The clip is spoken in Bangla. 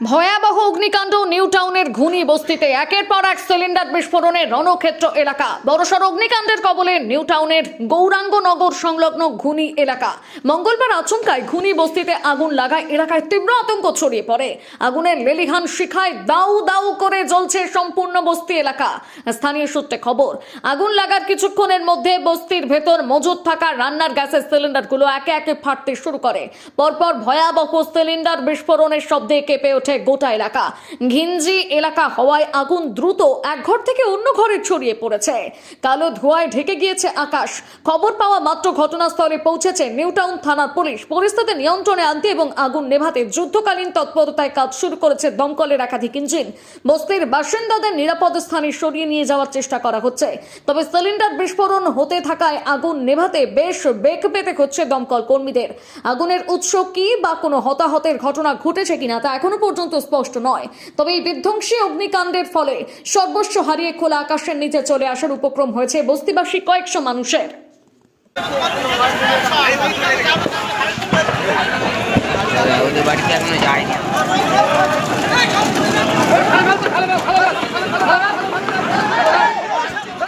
ভয়াবহ অগ্নিকাণ্ড, নিউ টাউনের ঘুনি বস্তিতে একের পর এক সিলিন্ডার বিস্ফোরণে রণক্ষেত্র এলাকা। বড়সড় অগ্নিকাণ্ডের কবলে নিউ টাউনের গৌরাঙ্গনগর সংলগ্ন ঘুনি এলাকা। মঙ্গলবার আচমকায় ঘুনি বস্তিতে আগুন লাগায় এলাকায় তীব্র আতঙ্ক ছড়িয়ে পড়ে। আগুনের লেলিহান শিখায় দাউ দাউ করে জ্বলছে সম্পূর্ণ বস্তি এলাকা। স্থানীয় সূত্রে খবর, আগুন লাগার কিছুক্ষণের মধ্যে বস্তির ভেতর মজুদ থাকা রান্নার গ্যাসের সিলিন্ডারগুলো একে একে ফাটতে শুরু করে। পরপর ভয়াবহ সিলিন্ডার বিস্ফোরণের শব্দে কেঁপে ওঠে গোটা এলাকা। ঘিঞ্জি এলাকা হওয়ায় আগুন দ্রুত এক ঘর থেকে অন্য ঘরে ছড়িয়ে পড়েছে। কালো ধোঁয়ায় ঢেকে গিয়েছে আকাশ। খবর পাওয়া মাত্র ঘটনাস্থলে পৌঁছেছে নিউটাউন থানার পুলিশ। পরিস্থিতি নিয়ন্ত্রণে আনতে এবং আগুন নেভাতে যুদ্ধকালীন তৎপরতায় কাজ শুরু করেছে দমকলের একাধিক ইঞ্জিন। বস্তির বাসিন্দাদের নিরাপদ স্থানে সরিয়ে নিয়ে যাওয়ার চেষ্টা করা হচ্ছে। তবে সিলিন্ডার বিস্ফোরণ হতে থাকায় আগুন নেভাতে বেশ বেগ পেতে হচ্ছে দমকল কর্মীদের। আগুনের উৎস কি বা কোনো হতাহতের ঘটনা ঘটেছে কিনা তা এখনও পর্যন্ত স্পষ্ট নয়। তবে এই বিধ্বংসী অগ্নিকাণ্ডের ফলে সর্বস্ব হারিয়ে খোলা আকাশের নিচে চলে আসার উপক্রম হয়েছে বস্তিবাসী কয়েকশো মানুষের। বাড়িতে এখনও যায়নি।